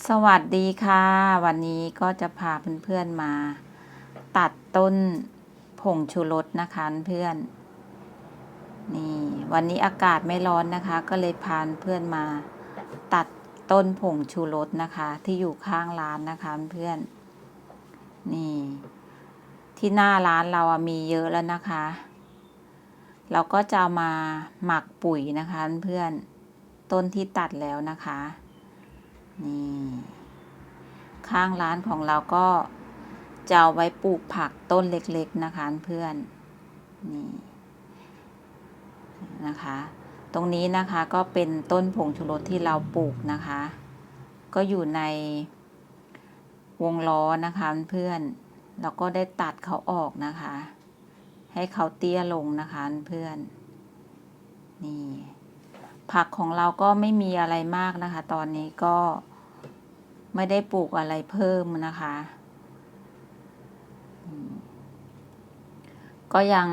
สวัสดีค่ะ วันนี้ก็จะพาเพื่อนๆมา ตัดต้นผงชูรสนะคะเพื่อนนี่วันนี้อากาศไม่ร้อนนะคะ ก็เลยพาเพื่อนมา ตัดต้นผงชูรสนะคะ ที่อยู่ข้างร้านนะคะเพื่อนนี่ ที่หน้าร้านเราอะมีเยอะแล้วนะคะ เราก็จะเอามาหมักปุ๋ยนะคะเพื่อนต้นที่ตัดแล้วนะคะ นี่ ข้างร้านของเราก็จะเอาไว้ปลูกผักต้นเล็กๆนะคะเพื่อน นี่นะคะ ตรงนี้นะคะก็เป็นต้นผงชูรสที่เราปลูกนะคะ ก็อยู่ในวงล้อนะคะเพื่อนเราก็ได้ตัดเขาออกนะคะ ให้เขาเตี้ยลงนะคะเพื่อน นี่ ผักของเราก็ไม่มีอะไรมากนะคะ ตอนนี้ก็ ไม่ได้ปลูกอะไรเพิ่มนะคะ ก็ยัง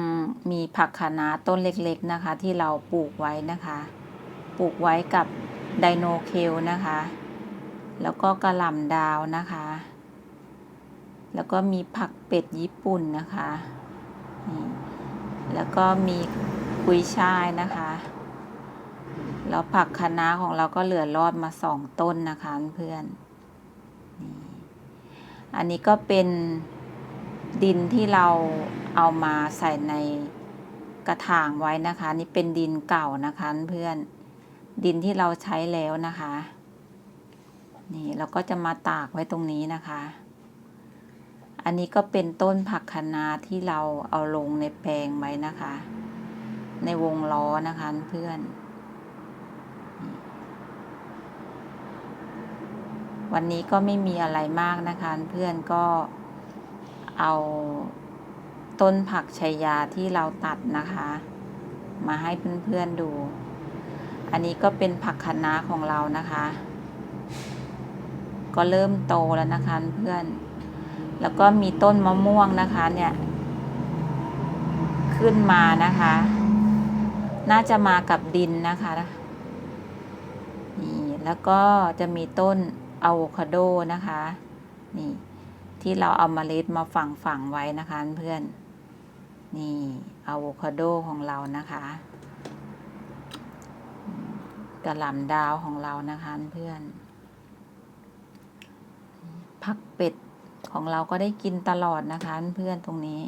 มีผักคะน้าต้นเล็กๆนะคะ ที่เราปลูกไว้นะคะ ปลูกไว้กับไดโนเคลนะคะ แล้วก็กระหล่ำดาวนะคะ แล้วก็มีผักเป็ดญี่ปุ่นนะคะ แล้วก็มีกุยช่ายนะคะแล้วผักคะน้าของเราก็เหลือรอดมาสองต้นนะคะเพื่อน อันนี้ก็เป็นดินที่เราเอามาใส่ในกระถางไว้นะคะ นี่เป็นดินเก่านะคะเพื่อนดินที่เราใช้แล้วนะคะ นี่เราก็จะมาตากไว้ตรงนี้นะคะ อันนี้ก็เป็นต้นผักคะน้าที่เราเอาลงในแปลงไว้นะคะ ในวงล้อนะคะเพื่อน วันนี้ก็ไม่มีอะไรมากนะคะ เพื่อนก็เอาต้นผักชายาที่เราตัดนะคะ มาให้เพื่อนๆดู อันนี้ก็เป็นผักคะน้าของเรานะคะ ก็เริ่มโตแล้วนะคะเพื่อน แล้วก็มีต้นมะม่วงนะคะเนี่ยขึ้นมานะคะ น่าจะมากับดินนะคะนี่แล้วก็จะมีต้น อะโวคาโดนะคะนี่ที่เราเอามาเมล็ดมาฝังฝังไว้นะคะเพื่อนนี่อะโวคาโดของเรานะคะกระหล่ำดาวของเรานะคะเพื่อนผักเป็ดของเราก็ได้กินตลอดนะคะเพื่อนตรงนี้